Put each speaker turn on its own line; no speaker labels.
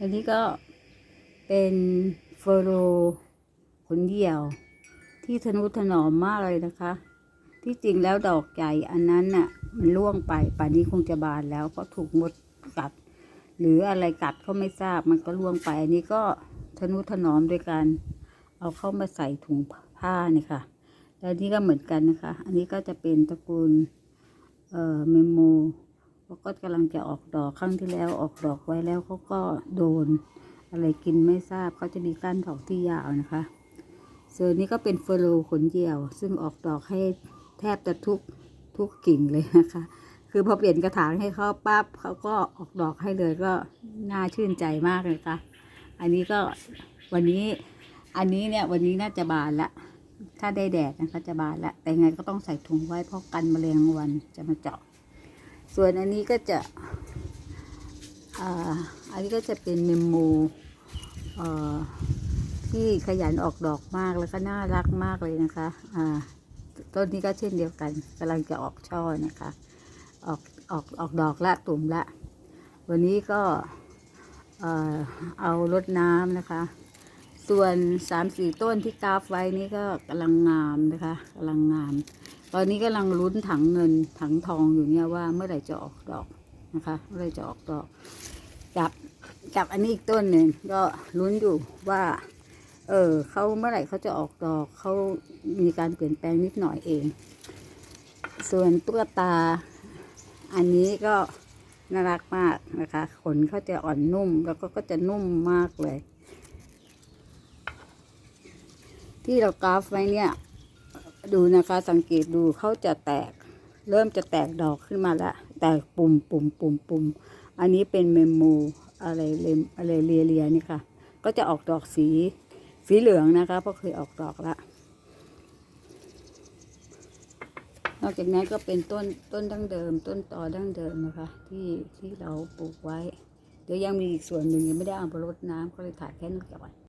อันนี้ก็เป็นเฟอร์โรขนเหี่ยว ที่ทนุถนอมมากเลยนะคะ ที่จริงแล้วดอกใหญ่อันนั้นน่ะ มันร่วงไปป่านนี้คงจะบานแล้วเพราะถูกมดกัด หรืออะไรกัดก็ไม่ทราบมันก็ร่วงไป อันนี้ก็ทนุถนอมโดยการเอาเข้ามาใส่ถุงผ้าเนี่ยค่ะแล้วนี่ก็เหมือนกันนะคะ อันนี้ก็จะเป็นตระกูลเอ่อเมโม แล้วก็กำลังจะออกดอกครั้งที่แล้วออกดอกไว้แล้วเขาก็โดน อะไรกินไม่ทราบเขาจะมีก้านดอกที่ยาวนะคะส่วนนี้ก็เป็นเฟโรขนเหี่ยว ซึ่งออกดอกให้แทบจะทุกทุกกิ่งเลยนะคะ คือพอเปลี่ยนกระถางให้เขาปั๊บเขาก็ออกดอกให้เลยก็น่าชื่นใจมากเลยค่ะอันนี้ก็วันนี้อันนี้เนี่ยวันนี้น่าจะบานละถ้าได้แดดนะคะจะบานละแต่ไงก็ต้องใส่ถุงไว้เพราะกันมแมลงวันจะมาเจาะ ส่วนอันนี้ก็จะอ่าอันนี้ก็จะเป็นเมมโมเอ่อที่ขยันออกดอกมากแล้วก็น่ารักมากเลยนะคะอ่าต้นนี้ก็เช่นเดียวกันกำลังจะออกช่อนะคะ ออกออกออกดอกละตุ่มละ วันนี้ก็เอ่อเอารดน้ำนะคะ ส่วนสามสี่ต้นที่กราฟไว้นี่ก็กำลังงามนะคะกำลังงาม ตอนนี้กำลังลุ้นถังเงินถังทองอยู่เนี่ยว่าเมื่อไหร่จะออกดอกนะคะ เมื่อไหร่จะออกดอกกับกับอันนี้อีกต้นหนึ่งก็ลุ้นอยู่ว่า เออเขาเมื่อไหร่เขาจะออกดอกเขามีการเปลี่ยนแปลงนิดหน่อยเอง ส่วนตุ๊กตา อันนี้ก็น่ารักมากนะคะขนเขาจะอ่อนนุ่มแล้วก็ก็จะนุ่มมากเลย ที่เรากราฟไว้เนี่ย ดูนะคะสังเกตดูเขาจะแตก เริ่มจะแตกดอกขึ้นมาแล้วแตกปุ่มปุ่มปุ่มปุ่มอันนี้เป็นเมมโมอะไรเลมอะไรเลียเลียนี่ค่ะ ก็จะออกดอกสีสีเหลืองนะคะเพราะเคยออกดอกละนอกจากนั้นก็เป็นต้นต้นดั้งเดิม ต้นตอดั้งเดิมนะคะ ที่ที่เราปลูกไว้ เดี๋ยวยังมีอีกส่วนหนึ่งยังไม่ได้เอาไปรดน้ำก็เลยถ่ายแค่นี้ก่อน